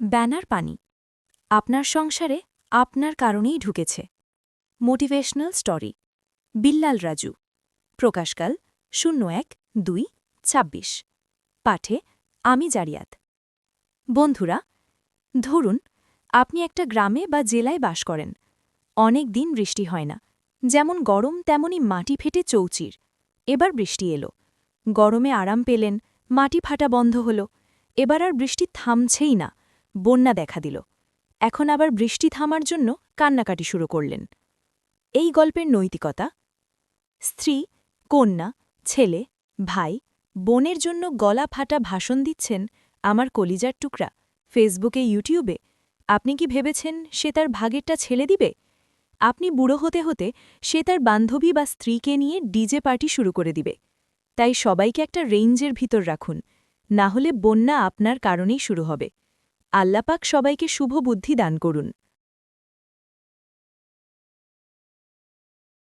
Banner পানি। আপনার সংসারে আপনার কারণেই ঢুকেছে। Motivational story, Billal Raju. প্রকাশকাল, শূন্য এক দুই ছাব্বিশ। পাঠে আমি জারিয়াত। বন্ধুরা, ধরুন, আপনি একটা গ্রামে বা জেলায় বাস করেন। অনেক দিন বৃষ্টি হয় না। যেমন গরম তেমনি মাটি ফেটে চৌচির। এবার বৃষ্টি এলো। গরমে আরাম পেলেন, মাটি ফাটা বন্ধ হল। এবার আর বৃষ্টি থামছেই না। বন্যা দেখা দিল। এখন আবার বৃষ্টি থামার জন্য কান্নাকাটি শুরু করলেন। এই গল্পের নৈতিকতা? স্ত্রী, কন্যা, ছেলে, ভাই, বোনের জন্য গলা ফাটা ভাষণ দিচ্ছেন আমার কলিজার টুকরা। ফেসবুকে, ইউটিউবে। আপনি কি ভেবেছেন সে তার ভাগেরটা ছেলে দিবে? আপনি বুড়ো হতে হতে সে তার বান্ধবী বা স্ত্রীকে নিয়ে ডিজে পার্টি শুরু করে দিবে। তাই সবাইকে একটা রেঞ্জের ভিতর রাখুন। না হলে বন্যা আপনার কারণেই শুরু হবে। আল্লাপাক সবাইকে শুভ বুদ্ধি দান করুন।